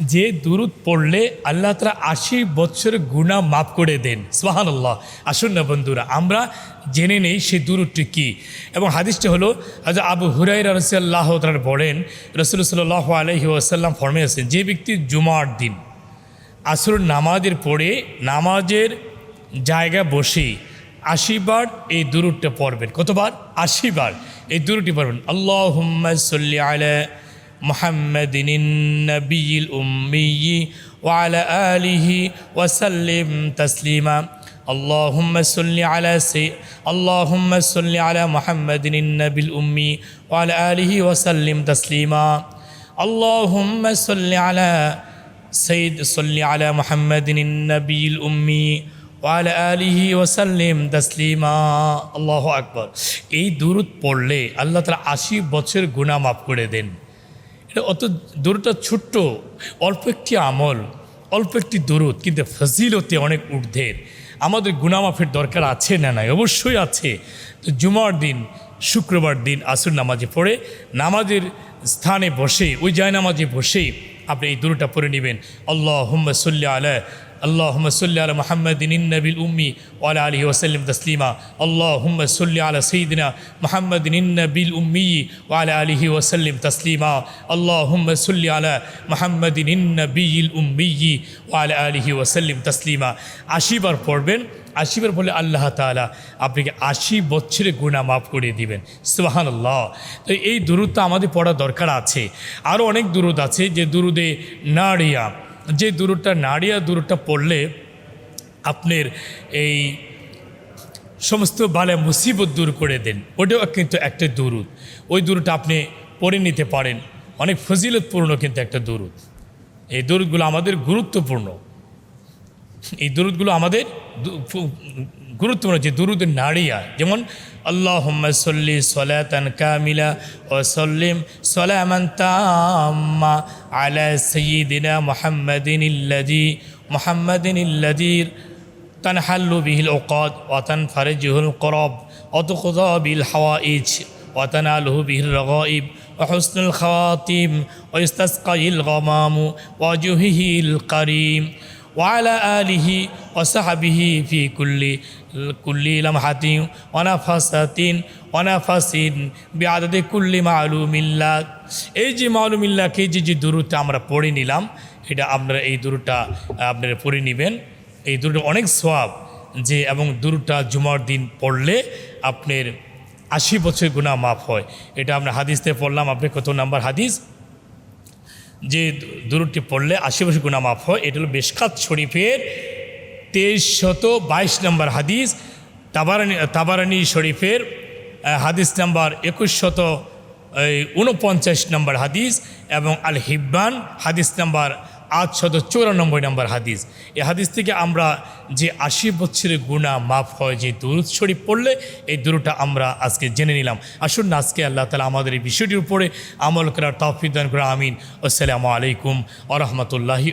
যে দুরুদ পড়লে আল্লাহ তালা আশি বছরের গুণা মাফ করে দেন। সোহান আল্লাহ আসুন না বন্ধুরা, আমরা জেনে নেই সেই দুরুদটি কী। এবং হাদিসটা হলো আজ আবু হুরাই রসিয়াল্লাহ তারা বলেন, রসুল সাল্লাহ আলহি আসাল্লাম ফর্মে আছেন যে ব্যক্তি জুমার দিন আসর নামাজের পরে নামাজের জায়গায় বসে আশিবার এই দুরুদটা পড়বেন। কতবার? আশিবার এই দুরুটি পড়বেন। আল্লাহ সাল্লি আলা محمد النبي الأمي وعلى آله وسلم تسليما اللهم صل على سي اللهم صل على محمد النبي الأمي وعلى آله وسلم تسليما اللهم صل على سيد صل على محمد النبي الأمي ওয়াল আলিহি ওসাল্লিম তসলিমা আল্লাহ আকবর এই দূরত পড়লে আল্লাহ তালা আশি বছর গুণা মাফ করে দেন এটা অত দূরটা ছোট্ট, অল্প একটি আমল, অল্প একটি দূরত কিন্তু ফজিলতে অনেক ঊর্ধ্বের। আমাদের গুণামাফের দরকার আছে না নাই? অবশ্যই আছে। তো জুমার দিন, শুক্রবার দিন আসর নামাজে পড়ে, নামাজের স্থানে বসে, ওই জায়নামাজে বসেই আপনি এই দূরটা পড়ে নেবেন। আল্লাহ হুম্মা সাল্লি আলা اللهم صل على محمد النبي الأمي وعلى آله وسلم تسليما اللهم صل على سيدنا محمد النبي الأمي وعلى آله وسلم تسليما اللهم صل على محمد النبي الأمي وعلى آله وسلم تسليما আশিবার পড়বেন আশিবার বলে আল্লাহ তাআলা আপনাকে আশি বছরের গুণা মাফ করে দিবেন সুবাহান আল্লাহ তো এই দুরুদটা আমাদের পড়া দরকার আছে আরও অনেক দুরুদ আছে যে দুরুদে নাড়িয়া যে দূরটা নাড়িয়া দূরটা পড়লে আপনার এই সমস্ত বালা মুসিবত দূর করে দেন। ওটাও কিন্তু একটা দুরুদ। ওই দূরটা আপনি পড়ে নিতে পারেন। অনেক ফজিলতপূর্ণ কিন্তু একটা দুরুদ। এই দূরতগুলো আমাদের গুরুত্বপূর্ণ। এই দুরুদগুলো আমাদের গুরুত্বপূর্ণ যে দুরুদের নাড়িয়া যেমন আল্লাহ সল্লি সলাতান কামিলা ও সল্লিম সলামান তাম্মা আলা সঈদিনা মোহাম্মদিন ইল্লাদি মোহাম্মদিন ইল্লাদির تنحل به العقاد وتنفرجه القرب وتقضى به الحوائج وتناله به الرغائب وحسن الخواتيم ويستسقي الغمام وجهه القريم ওয়ালা আলিহি ওসাহাবিহি ফি কুল্লি কুল্লি হাতিম অনাফাসাতিন অনাফাসিন বেআদে কুল্লি মালুমিল্লা এই যে মালুমিল্লাকে যে যে দূরটা আমরা পড়ে নিলাম, এটা আপনারা এই দূরটা আপনারা পড়ে নেবেন। এই দূরটা অনেক সোয়াব যে, এবং দূরটা জুমার দিন পড়লে আপনার আশি বছর গুণা মাফ হয়। এটা আমরা হাদিসতে পড়লাম আপনি কত নাম্বার হাদিস? যে দূরটি পড়লে আশেপাশে গুণা মাফ হয়, এটা হলো বেশখাত শরীফের তেইশ শত বাইশ নম্বর হাদিস, তাবারানি তাবারানি শরীফের হাদিস নাম্বার একুশ শত উনপঞ্চাশ নম্বর হাদিস এবং আল হিব্বান হাদিস নাম্বার আট শত চৌরানব্বই নম্বর হাদিস। এ হাদিস থেকে আমরা যে আশি বছরের গুণা মাফ হয়, যে দুরুদ শরীফ পড়লে এই দুরুটা আমরা আজকে জেনে নিলাম। আসুন না, আজকে আল্লাহ তালা আমাদের এই বিষয়টির উপরে আমল করার তফিদান করা আমিন। আসসালামু আলাইকুম আ রহমতুল্লাহি